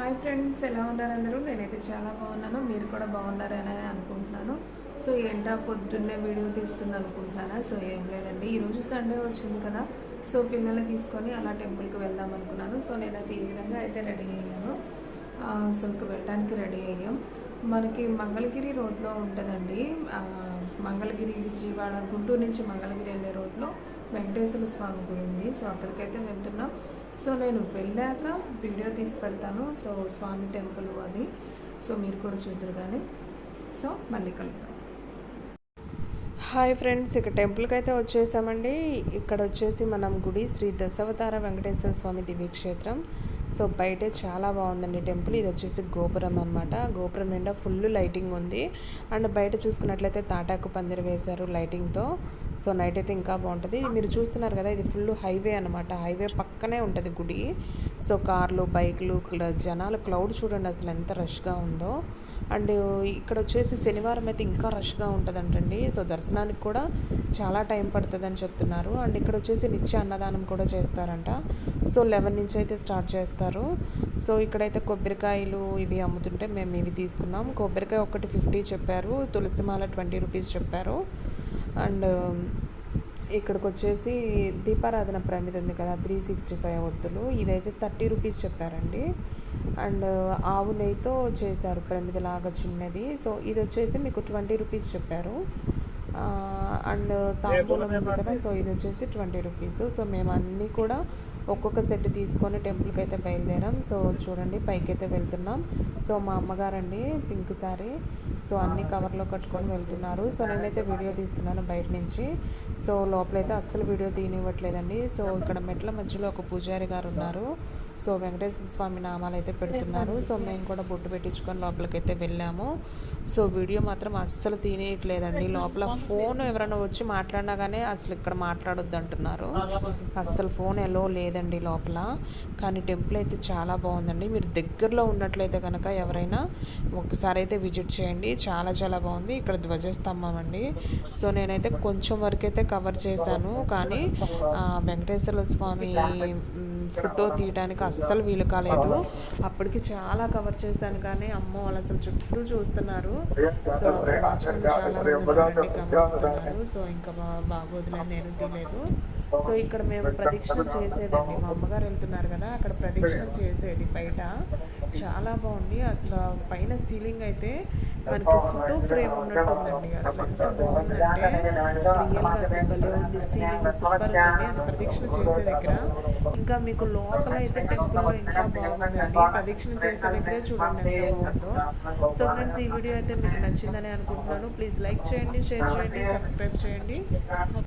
Hi friends ఎలా ఉన్నారు అందరూ? నేనైతే చాలా బాగున్నాను. మీరు కూడా బాగున్నారని అనుకుంటున్నాను. సో ఏంటా పొద్దున్నే వీడియో తీస్తుంది అనుకుంటున్నానా? సో ఏం లేదండి. ఈరోజు సండే వచ్చింది కదా. సో పిల్లల్ని తీసుకొని అలా టెంపుల్కి వెళ్దాం అనుకున్నాను. సో నేనైతే ఈ విధంగా అయితే రెడీ అయ్యాను. ఆ, సో వెళ్ళడానికి రెడీ అయ్యాం. మనకి మంగళగిరి రోడ్లో ఉంటుందండి. మంగళగిరి విజయవాడ గుంటూరు నుంచి మంగళగిరి వెళ్ళే రోడ్లో వెంకటేశ్వర స్వామి గుడి ఉంది. సో అక్కడికైతే వెళ్తున్నాం. సో నేను వెళ్ళాక వీడియో తీసి పెడతాను. సో స్వామి టెంపుల్ అది. సో మీరు కూడా చూద్దరు కానీ. సో మళ్ళీ కలుద్దాం. హాయ్ ఫ్రెండ్స్ ఇక్కడ టెంపుల్కి అయితే వచ్చేసామండి. ఇక్కడ వచ్చేసి మనం గుడి శ్రీ దశావతార వెంకటేశ్వర స్వామి దివ్యక్షేత్రం సో బయటే చాలా బాగుందండి టెంపుల్. ఇది వచ్చేసి గోపురం అనమాట గోపురం నిండా ఫుల్ లైటింగ్ ఉంది. అండ్ బయట చూసుకున్నట్లయితే తాటాకు పందిరి వేశారు లైటింగ్తో. సో నైట్ అయితే ఇంకా బాగుంటుంది. మీరు చూస్తున్నారు కదా ఇది ఫుల్ హైవే అనమాట హైవే పక్కనే ఉంటుంది గుడి. సో కార్లు బైక్లు జనాలు క్లౌడ్ చూడండి అసలు ఎంత రష్గా ఉందో. అండ్ ఇక్కడ వచ్చేసి శనివారం అయితే ఇంకా రష్గా ఉంటుందంటండి. సో దర్శనానికి కూడా చాలా టైం పడుతుందని చెప్తున్నారు. అండ్ ఇక్కడ వచ్చేసి నిత్య అన్నదానం కూడా చేస్తారంట. సో లెవెన్ నుంచి అయితే స్టార్ట్ చేస్తారు. సో ఇక్కడైతే కొబ్బరికాయలు ఇవి అమ్ముతుంటే మేము ఇవి తీసుకున్నాం. కొబ్బరికాయ ఒకటి ఫిఫ్టీ చెప్పారు. తులసిమాల ట్వంటీ రూపీస్ చెప్పారు. అండ్ um, ఇక్కడికి వచ్చేసి దీపారాధన ప్రమిద ఉంది కదా త్రీ సిక్స్టీ ఫైవ్ ఒత్తులు. ఇదైతే థర్టీ రూపీస్ చెప్పారండి. అండ్ ఆవు నెయ్యితో చేశారు ప్రమిదలాగా చిన్నది. సో ఇది వచ్చేసి మీకు ట్వంటీ రూపీస్ చెప్పారు. అండ్ తాంబూలం ఉంది కదా సో ఇది వచ్చేసి ట్వంటీ రూపీస్. సో మేము అన్నీ కూడా ఒక్కొక్క సెట్ తీసుకొని టెంపుల్కి అయితే బయలుదేరాం. సో చూడండి పైకి అయితే వెళ్తున్నాం. సో మా అమ్మగారండి పింక్ సారీ. సో అన్ని కవర్లో కట్టుకొని వెళ్తున్నారు. సో నేనైతే వీడియో తీస్తున్నాను బయట నుంచి. సో లోపలైతే అస్సలు వీడియో తీయనివ్వట్లేదండి. సో ఇక్కడ మెట్ల మధ్యలో ఒక పూజారి గారు ఉన్నారు. సో వెంకటేశ్వర స్వామి నామాలు అయితే పెడుతున్నారు. సో మేము కూడా బొట్టు పెట్టించుకొని లోపలికి అయితే వెళ్ళాము. సో వీడియో మాత్రం అస్సలు తీయట్లేదండి లోపల ఫోన్ ఎవరైనా వచ్చి మాట్లాడినా కానీ అసలు ఇక్కడ మాట్లాడొద్దు అంటున్నారు. అస్సలు ఫోన్ ఎలో లేదండి లోపల. కానీ టెంపుల్ అయితే చాలా బాగుందండి. మీరు దగ్గరలో ఉన్నట్లయితే కనుక ఎవరైనా ఒకసారి అయితే విజిట్ చేయండి. చాలా చాలా బాగుంది. ఇక్కడ ధ్వజస్తంభం అండి. సో నేనైతే కొంచెం వరకు అయితే కవర్ చేశాను. కానీ వెంకటేశ్వర స్వామి ఫోటో తీయడానికి అస్సలు వీలు కాలేదు. అప్పటికి చాలా కవర్ చేశాను కానీ అమ్మో వాళ్ళు అసలు చుట్టూ చూస్తున్నారు. సో వాచ్మెన్ చాలా మంది గమనిస్తున్నారు. సో ఇంకా బాగోదులే నేను తీయలేదు. సో ఇక్కడ మేము ప్రదక్షిణ చేసేదండి. మా అమ్మగారు వెళ్తున్నారు కదా అక్కడ ప్రదక్షిణ చేసేది బయట. చాలా బాగుంది. అసలు పైన సీలింగ్ అయితే మనకి ఫోటో ఫ్రేమ్ ఉన్నట్టుందండి. అసలు ఎంత బాగుందంటే రియల్గా అసలు భలే ఉంది. సీలింగ్ సూపర్ ఉందండి అది ప్రదక్షిణ చేసే దగ్గర ఇంకా మీకు లోపల అయితే టెంపుల్లో ఇంకా బాగుందండి. ప్రదక్షిణ చేసే దగ్గరే చూడండి ఎంత బాగుందో. సో ఫ్రెండ్స్ ఈ వీడియో అయితే మీకు నచ్చిందని అనుకుంటున్నాను. ప్లీజ్ లైక్ చేయండి షేర్ చేయండి సబ్స్క్రైబ్ చేయండి.